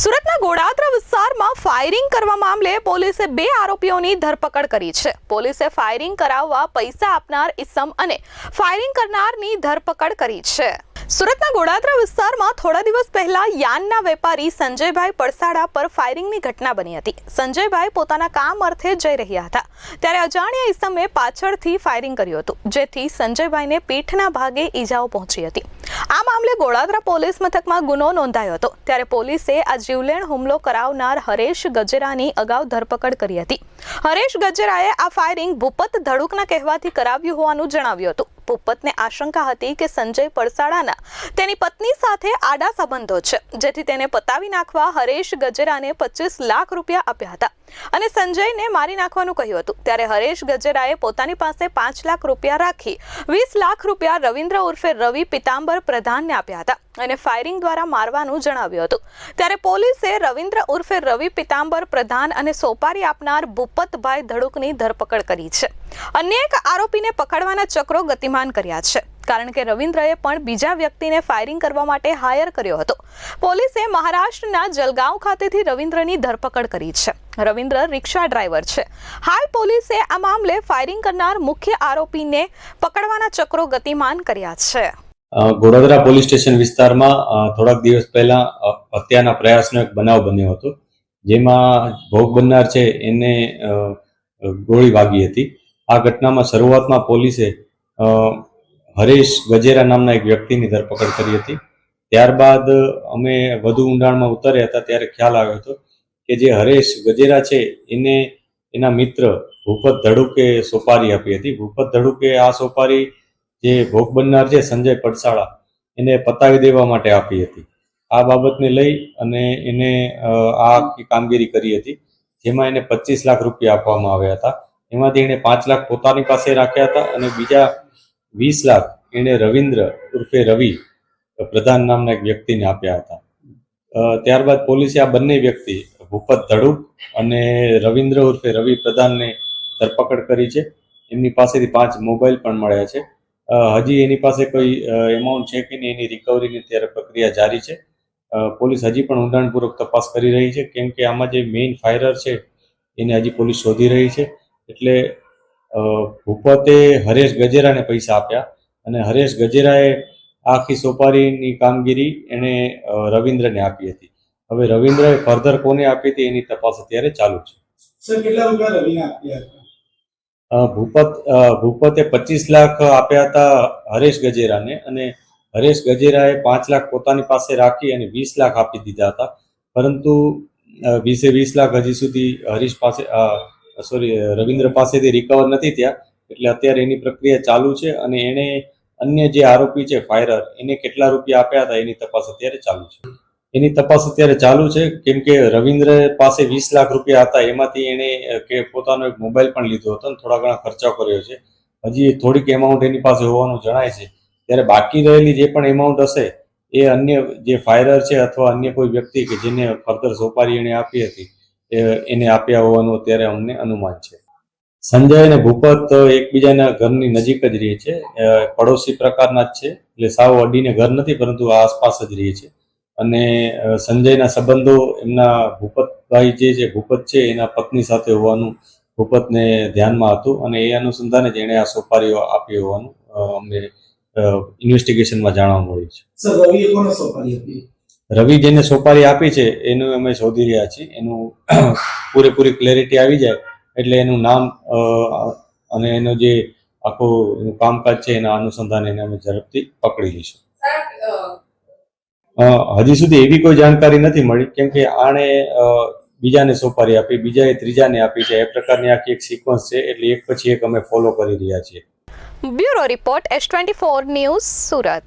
સુરતના ગોડાદરા વિસ્તારમાં ફાયરિંગ કરવા મામલે પોલીસે બે આરોપીઓની ધરપકડ કરી છે. પોલીસે ફાયરિંગ કરાવવા પૈસા આપનાર ઇસમ અને ફાયરિંગ કરનારની ધરપકડ કરી છે. સુરતના ગોડાદરા વિસ્તારમાં થોડા દિવસ પહેલા યાનના વેપારી સંજયભાઈ પડસાડા પર ફાયરિંગની ઘટના બની હતી. સંજયભાઈ પોતાના કામ અર્થે જઈ રહ્યા હતા. ત્યારે અજાણ્યા ઇસમે પાછળથી ફાયરિંગ કર્યું હતું, જેથી સંજયભાઈને પીઠના ભાગે ઈજાઓ પહોંચી હતી. આ મામલે ગોળાદરા પોલીસ મથકમાં ગુનો નોંધાયો હતો. ત્યારે પોલીસે આ જીવલેણ હુમલો કરાવનાર હરેશ ગજેરાની અગાઉ ધરપકડ કરી હતી. હરેશ ગજેરાએ આ ફાયરિંગ ભૂપત ધડુકના કહેવાથી કરાવ્યું હોવાનું જણાવ્યું હતું. ભૂપતને આશંકા હતી કે સંજય પડસાડાના તેની પત્ની સાથે આડા સંબંધો છે, જેથી તેને પતાવી નાખવા હરેશ ગજેરાને પચીસ લાખ રૂપિયા આપ્યા હતા. અને સંજયને મારી નાખવાનું કહ્યું હતું. ત્યારે હરેશ ગજેરાએ પોતાની પાસે પાંચ લાખ રૂપિયા રાખી વીસ લાખ રૂપિયા રવિન્દ્ર ઉર્ફે રવિ પિતાંબર પ્રધાનને આપ્યા હતા અને ફાયરિંગ દ્વારા મારવાનું જણાવ્યું હતું. ત્યારે પોલીસે રવિન્દ્ર ઉર્ફે રવિ પિતાંબર પ્રધાન અને સોપારી આપનાર ભૂપતભાઈ ધડુકની ધરપકડ કરી છે. અન્ય એક આરોપીને પકડવાના ચક્રો ગતિમાન કર્યા છે, કારણ કે રવિન્દ્રએ પણ બીજા વ્યક્તિને ફાયરિંગ કરવા માટે હાયર કર્યો હતો. પોલીસે મહારાષ્ટ્રના જલગાંવ ખાતેથી રવિન્દ્રની ધરપકડ કરી છે. રવિન્દ્ર રિક્ષા ડ્રાઈવર છે. હાલ પોલીસે આ મામલે ફાયરિંગ કરનાર મુખ્ય આરોપીને પકડવાના ચક્રો ગતિમાન કર્યા છે. ગોડાદરા પોલીસ સ્ટેશન વિસ્તારમાં થોડાક દિવસ પહેલા હત્યાના પ્રયાસનો એક બનાવ બન્યો હતો, જેમાં ભોગ બનનાર છે એને ગોળી વાગી હતી. આ ઘટનામાં શરૂઆતમાં પોલીસે હરેશ ગજેરા નામના એક વ્યક્તિની ધરપકડ કરી હતી. ત્યારબાદ અમે વધુ ઊંડાણમાં ઉતર્યા હતા, ત્યારે ખ્યાલ આવ્યો હતો કે જે હરેશ ગજેરા છે, એને એના મિત્ર ભૂપત ધડુકે સોપારી આપી હતી. ભૂપત ધડુકે આ સોપારી જે ભોગ બનનાર છે સંજય પડસાળા, એને પતાવી દેવા માટે આપી હતી. આ બાબતને લઈ અને એને આ કામગીરી કરી હતી, જેમાં એને પચીસ લાખ રૂપિયા આપવામાં આવ્યા હતા. એમાંથી એણે પાંચ લાખ પોતાની પાસે રાખ્યા હતા અને બીજા વીસ લાખ એણે રવિન્દ્ર ઉર્ફે રવિ, પ્રધાન નામના એક વ્યક્તિને આપ્યા હતા. ત્યારબાદ પોલીસે આ બંને વ્યક્તિ, ભૂપત ધડુક અને રવિન્દ્ર ઉર્ફે રવિ પ્રધાનને ધરપકડ કરી છે. એમની પાસેથી પાંચ મોબાઈલ પણ મળ્યા છે. હજી એની પાસે કોઈ એમાઉન્ટ છે કે નહીં એની રિકવરીની અત્યારે પ્રક્રિયા જારી છે. પોલીસ હજી પણ ઊંડાણપૂર્વક તપાસ કરી રહી છે, કેમ કે આમાં જે મેઇન ફાયરર છે, એને હજી પોલીસ શોધી રહી છે. એટલે ભૂપતે હરેશ ગજેરાને પૈસા આપ્યા અને હરેશ ગજેરાએ આખી સોપારીની કામગીરી એણે રવિન્દ્રને આપી હતી. હવે રવિન્દ્રએ ફર્ધર કોને આપી હતી એની તપાસ અત્યારે ચાલુ છે. સર, કેટલા રૂપિયા રવિને આપ્યા ભૂપત ભૂપતે પચીસ લાખ આપ્યા હતા હરેશ ગજેરાને અને હરેશ ગજેરાએ પાંચ લાખ પોતાની પાસે રાખી અને વીસ લાખ આપી દીધા હતા. પરંતુ વીસે વીસ લાખ હજી સુધી હરીશ પાસે સોરી, રવિન્દ્ર પાસેથી રિકવર નથી થયા. એટલે અત્યારે એની પ્રક્રિયા ચાલુ છે અને એણે અન્ય જે આરોપી છે ફાયરર એને કેટલા રૂપિયા આપ્યા હતા એની તપાસ અત્યારે ચાલુ છે. એની તપાસ અત્યારે ચાલુ છે. કેમ કે રવિન્દ્ર પાસે વીસ લાખ રૂપિયા હતા. એમાંથી એણે કે પોતાનો એક મોબાઈલ પણ લીધો હતો અને થોડા ઘણા ખર્ચા કર્યો છે. હજી થોડીક એમાઉન્ટ એની પાસે હોવાનું જણાય છે. ત્યારે બાકી રહેલી જે પણ એમાઉન્ટ હશે, એ અન્ય જે ફાયરર છે અથવા અન્ય કોઈ વ્યક્તિ કે જેને ફર્ધર સોપારી એને આપી હતી, એ એને આપ્યા હોવાનું અત્યારે અમને અનુમાન છે. સંજય અને ભૂપત એકબીજાના ઘરની નજીક જ રહે છે. પડોશી પ્રકારના જ છે. એટલે સાવ અડીને ઘર નથી, પરંતુ આસપાસ જ રહે છે. અને સંજયના સંબંધો એમના ભૂપતભાઈ જે છે ભૂપત છે એના પત્ની સાથે હોવાનું ભૂપતને ધ્યાનમાં હતું અને એ અનુસંધાને જ એણે આ સોપારીઓ આપી હોવાનું અમને ઇન્વેસ્ટિગેશનમાં જાણવા મળ્યું છે. રવિ જેને સોપારી આપી છે એનું અમે શોધી રહ્યા છીએ. એનું પૂરેપૂરી ક્લેરિટી આવી જાય એટલે એનું નામ અને એનો જે આખું એનું કામકાજ છે એના અનુસંધાને એને અમે ઝડપથી પકડી લઈશું. હજી સુધી એવી કોઈ જાણકારી નથી મળી, કેમ કે આણે બીજાને સોપારી આપી, બીજાએ ત્રીજાને આપી છે. એ પ્રકારની આખી એક સિક્વન્સ છે, એટલે એક પછી એક અમે ફોલો કરી રહ્યા છીએ. Bureau report S twenty four news Surat.